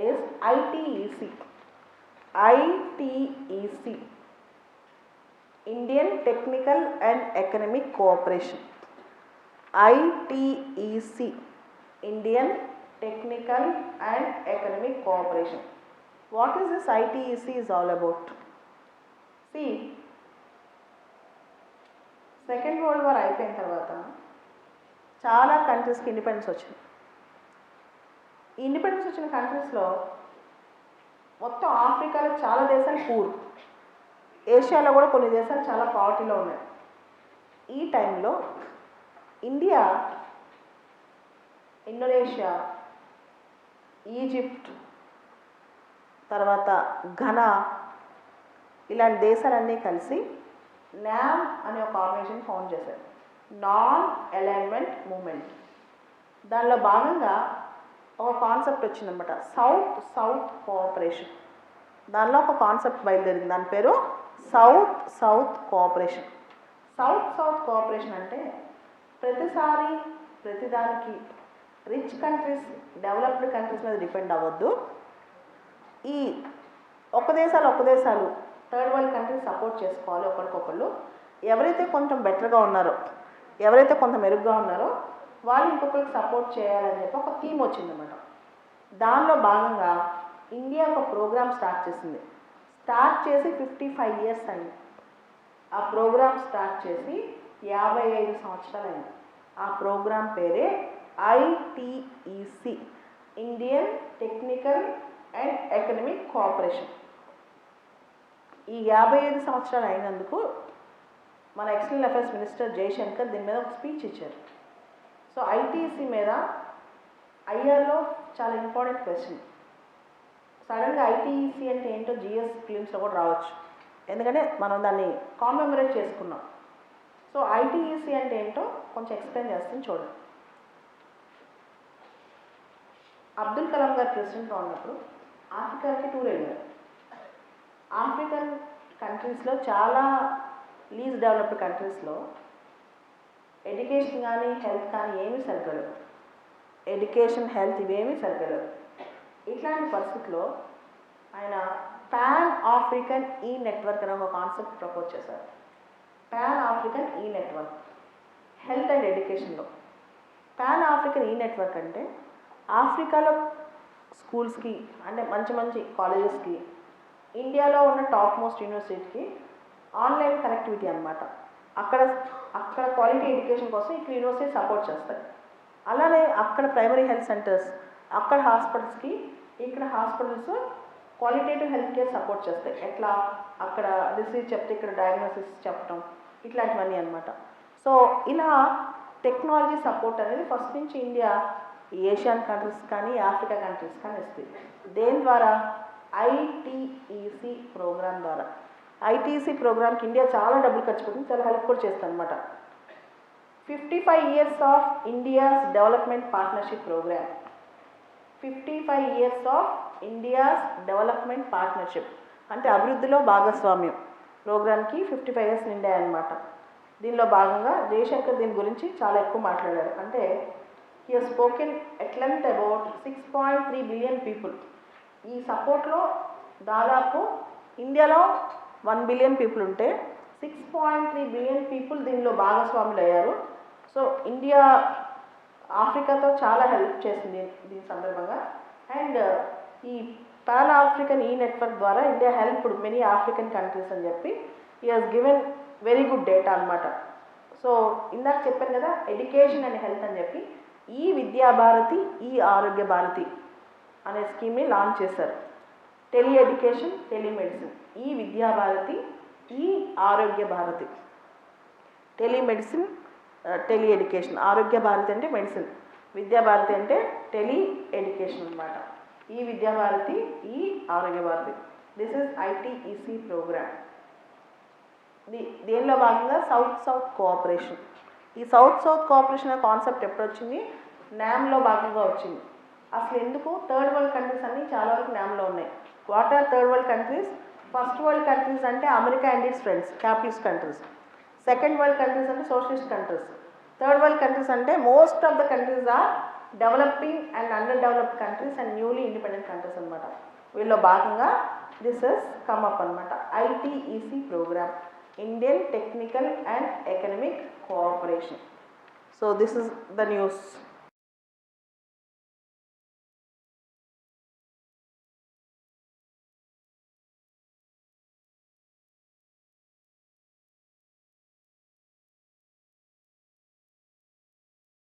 is ITEC. ITEC. Indian Technical and Economic Cooperation. ITEC. Indian Technical and Economic Cooperation. What is this ITEC is all about? See, second world war అయిపోయిన తర్వాత చాలా కంట్రీస్కి independence వచ్చింది ఈ independence వచ్చిన కంట్రీస్లో మొత్తం ఆఫ్రికాలో చాలా దేశాలు పూర్ ఏషియాలో కూడా కొన్ని దేశాలు చాలా పావర్టీలో ఉన్నాయి. ఈ టైంలో ఇండియా ఇండోనేషియా ఈజిప్ట్ తర్వాత ఘనా ఇలాంటి దేశాలన్నీ కలిసి నామ్ అనే ఒక ఆర్గనైజేషన్ ఫౌండ్ చేశారు. నాన్ అలైన్మెంట్ మూమెంట్ దానిలో భాగంగా ఒక కాన్సెప్ట్ వచ్చిందనమాట సౌత్ సౌత్ కోఆపరేషన్ దానిలో ఒక కాన్సెప్ట్ బయలుదేరింది. దాని పేరు south south cooperation south south cooperation అంటే ప్రతిసారి ప్రతిదానికి రిచ్ కంట్రీస్ డెవలప్డ్ కంట్రీస్ మీద డిపెండ్ అవ్వద్దు. ఈ ఒక దేశాలు ఒక దేశాలు థర్డ్ వరల్డ్ కంట్రీస్ సపోర్ట్ చేసుకోవాలి ఒకరికొకళ్ళు. ఎవరైతే కొంచెం బెటర్గా ఉన్నారో ఎవరైతే కొంత మెరుగ్గా ఉన్నారో వాళ్ళు ఇంకొకరికి సపోర్ట్ చేయాలని చెప్పి ఒక థీమ్ వచ్చిందన్నమాట. దానిలో భాగంగా ఇండియా ఒక ప్రోగ్రామ్ స్టార్ట్ చేసింది. స్టార్ట్ చేసి ఫిఫ్టీ ఫైవ్ ఇయర్స్ అయింది. ఆ ప్రోగ్రామ్ స్టార్ట్ చేసి యాభై ఐదు సంవత్సరాలు అయింది. ఆ ప్రోగ్రామ్ పేరే ITEC Indian technical and economic cooperation ఈ యాభై ఐదు సంవత్సరాలు అయినందుకు మన ఎక్స్టర్నల్ అఫైర్స్ మినిస్టర్ జయశంకర్ దీని మీద ఒక స్పీచ్ ఇచ్చారు. సో ఐటీసీ మీద ఐఆర్లో చాలా ఇంపార్టెంట్ క్వశ్చన్ సడన్గా ఐటీసీ అంటే ఏంటో జిఎస్ ఫిలిమ్స్లో కూడా రావచ్చు. ఎందుకంటే మనం దాన్ని కామెమరేట్ చేసుకున్నాం. సో ఐటీఈసీ అంటే ఏంటో కొంచెం ఎక్స్ప్లెయిన్ చేస్తాను చూడండి. అబ్దుల్ కలాం గారు ప్రెసిడెంట్గా ఉన్నప్పుడు ఆఫ్రికాకి టూర్ వెళ్ళారు. ఆఫ్రికన్ కంట్రీస్లో చాలా లీజ్ డెవలప్డ్ కంట్రీస్లో ఎడ్యుకేషన్ కానీ హెల్త్ కానీ ఏమీ సరిగలవు ఎడ్యుకేషన్ హెల్త్ ఇవేమీ సరిగలవు ఇట్లాంటి పరిస్థితుల్లో ఆయన పాన్ ఆఫ్రికన్ ఈ నెట్వర్క్ అనే ఒక కాన్సెప్ట్ ప్రపోజ్ చేశారు. పాన్ ఆఫ్రికన్ ఈ నెట్వర్క్ హెల్త్ అండ్ ఎడ్యుకేషన్లో. పాన్ ఆఫ్రికన్ ఈ నెట్వర్క్ అంటే ఆఫ్రికాలో స్కూల్స్కి అంటే మంచి మంచి కాలేజెస్కి ఇండియాలో ఉన్న టాప్ మోస్ట్ యూనివర్సిటీకి ఆన్లైన్ కనెక్టివిటీ అనమాట అక్కడ అక్కడ క్వాలిటీ ఎడ్యుకేషన్ కోసం ఇక్కడ యూనివర్సిటీ సపోర్ట్ చేస్తాయి. అలానే అక్కడ ప్రైమరీ హెల్త్ సెంటర్స్ అక్కడ హాస్పిటల్స్కి ఇక్కడ hospitals qualitative health care support చేస్తాయి. ఎట్లా? అక్కడ డిసీజ్ చెప్తే ఇక్కడ డయాగ్నోసిస్ చెప్పడం ఇట్లాంటివన్నీ అనమాట సో ఇలా టెక్నాలజీ సపోర్ట్ అనేది ఫస్ట్ నుంచి ఇండియా ఏషియన్ కంట్రీస్ కానీ ఆఫ్రికా కంట్రీస్ కానీ ఇస్తుంది దేని ద్వారా? ఐటీఈసి ప్రోగ్రాం ద్వారా. ఐటీసీ ప్రోగ్రామ్కి ఇండియా చాలా డబ్బులు ఖర్చు పెట్టింది చాలా హెల్ప్ కూడా చేస్తుంది అనమాట fifty five years of India's development partnership programme. Fifty five years of India's development partnership. అంటే అభివృద్ధిలో భాగస్వామ్యం. ప్రోగ్రామ్కి ఫిఫ్టీ ఫైవ్ ఇయర్స్ నిండాయి అనమాట దీనిలో భాగంగా జయశంకర్ దీని గురించి చాలా ఎక్కువ మాట్లాడారు. అంటే he spoken at length about six point three billion people ఈ సపోర్ట్లో దాదాపు ఇండియాలో వన్ బిలియన్ పీపుల్ ఉంటే six point three billion people దీనిలో భాగస్వాములు అయ్యారు. సో ఇండియా ఆఫ్రికాతో చాలా హెల్ప్ చేసింది దీని సందర్భంగా. అండ్ ఈ పాన్ ఆఫ్రికన్ ఈ నెట్వర్క్ ద్వారా India help many African countries అని చెప్పి ఈ has given very good data అనమాట సో ఇందాక చెప్పాను కదా ఎడ్యుకేషన్ అండ్ హెల్త్ అని చెప్పి ఈ విద్యా భారతి ఈ ఆరోగ్య భారతి అనే స్కీమ్ని లాంచ్ చేశారు. Tele education telemedicine. ఈ విద్యా భారతి ఈ Arogya Bharati. Telemedicine tele education ఆరోగ్య భారతి అంటే మెడిసిన్. విద్యా భారతి అంటే టెలి ఎడ్యుకేషన్ అనమాట ఈ విద్యా భారతి ఈ Arogya Bharati. This is ITEC programme దీ దీనిలో భాగంగా సౌత్ సౌత్ కోఆపరేషన్ ఈ సౌత్ సౌత్ కోఆపరేషన్ అనే కాన్సెప్ట్ ఎప్పుడు వచ్చింది న్యామ్లో భాగంగా వచ్చింది. అసలు ఎందుకు? థర్డ్ వరల్డ్ కంట్రీస్ అన్నీ చాలా వరకు న్యామ్లో ఉన్నాయి. What are third world countries first world countries అంటే America and its friends capitalist countries second world countries అంటే socialist countries third world countries అంటే most of the countries are developing and under developed countries and newly independent countries అనమాట వీళ్ళలో భాగంగా this is come up అనమాట ITEC programme Indian technical and economic cooperation so this is the news